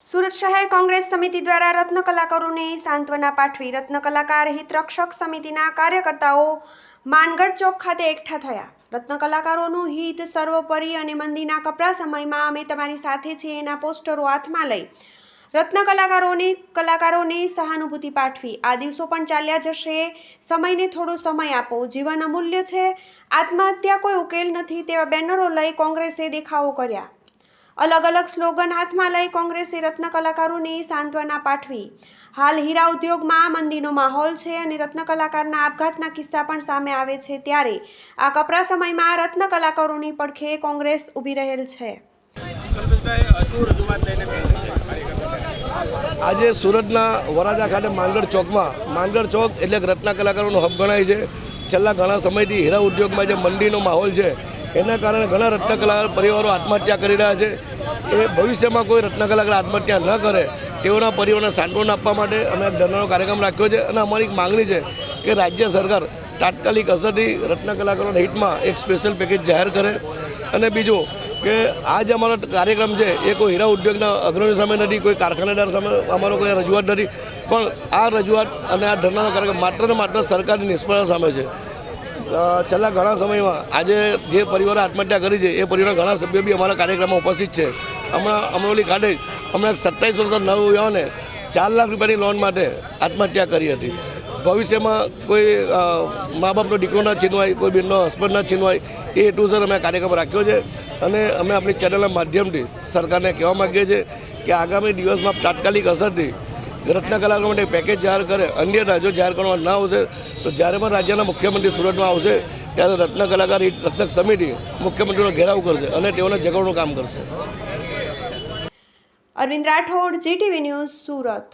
સુરત શહેર કોંગ્રેસ સમિતિ દ્વારા રત્ન કલાકારોને સાંત્વના પાઠવી રત્ન કલાકાર હિત રક્ષક સમિતિના કાર્યકર્તાઓ માનગઢ ચોક ખાતે એકઠા થયા. રત્ન કલાકારોનું હિત સર્વોપરી અને મંદીના કપરા સમયમાં અમે તમારી સાથે છીએ એના પોસ્ટરો હાથમાં લઈ રત્ન કલાકારોને કલાકારોને સહાનુભૂતિ પાઠવી. આ દિવસો પણ ચાલ્યા જશે. સમયને થોડો સમય આપો. જીવન અમૂલ્ય છે. આત્મહત્યા કોઈ ઉકેલ નથી તેવા બેનરો લઈ કોંગ્રેસે દેખાવો કર્યા. અલગ અલગ સ્લોગન હાથમાં લઈ કોંગ્રેસે રત્ન કલાકારોને સાંત્વના પાઠવી. હાલ હીરા ઉદ્યોગમાં મંદીનો માહોલ છે અને રત્ન કલાકારના આપઘાતના કિસ્સા પણ સામે આવે છે ત્યારે આ કપરા સમયમાં રત્ન કલાકારોની પડખે કોંગ્રેસ ઊભી રહેલ છે. આજે સુરતના વરાજા ખાતે માંગડ ચોકમાં માંગડ ચોક એટલે રત્ન કલાકારોનો હબ ગણાય છે. છેલ્લા ઘણા સમયથી હીરા ઉદ્યોગમાં જે મંડીનો માહોલ છે એના કારણે ઘણા રત્ન કલાકાર પરિવારો આત્મહત્યા કરી રહ્યા છે. એ ભવિષ્યમાં કોઈ રત્ન કલાકાર આત્મહત્યા ન કરે, તેઓના પરિવારને સાંત્વન આપવા માટે અમે એક ધરણાનો કાર્યક્રમ રાખ્યો છે અને અમારી એક માંગણી છે કે રાજ્ય સરકાર તાત્કાલિક અસરથી રત્ન કલાકારોના હિતમાં એક સ્પેશિયલ પેકેજ જાહેર કરે. અને બીજું કે આ જે અમારો કાર્યક્રમ છે, એ કોઈ હીરા ઉદ્યોગના અગ્રણી સામે નથી, કોઈ કારખાનેદાર સામે અમારો કોઈ રજૂઆત નથી. પણ આ રજૂઆત અને આ ધરણાનો કાર્યક્રમ માત્ર ને માત્ર સરકારની નિષ્ફળતા સામે છે. છેલ્લા ઘણા સમયમાં આજે જે પરિવારે આત્મહત્યા કરી છે, એ પરિવારના ઘણા સભ્યો બી અમારા કાર્યક્રમમાં ઉપસ્થિત છે. હમણાં અમરોલી ખાતે અમે સત્તાવીસ વર્ષના નવ યુવાને ચાર લાખ રૂપિયાની લોન માટે આત્મહત્યા કરી હતી. ભવિષ્યમાં કોઈ મા બાપનો દીકરો ના છીનવાય કોઈ બેનનો હસબન્ડ ના છીનવાય એ હેતુસર અમે કાર્યક્રમ રાખ્યો છે અને અમે આપણી ચેનલના માધ્યમથી સરકારને કહેવા માગીએ છીએ કે આગામી દિવસમાં તાત્કાલિક અસરથી રત્ન કલાકારો માટે પેકેજ જાહેર કરે, અન્ય રાજ્યો જાહેર કરવામાં ના આવશે, તો જ્યારે પણ રાજ્યના મુખ્યમંત્રી સુરતમાં આવશે, ત્યારે રત્ન કલાકાર હિત રક્ષક સમિતિ મુખ્યમંત્રીનો ઘેરાવ કરશે અને તેઓને જગાડવાનું કામ કરશે. Arvind Rathod, GTV news Surat.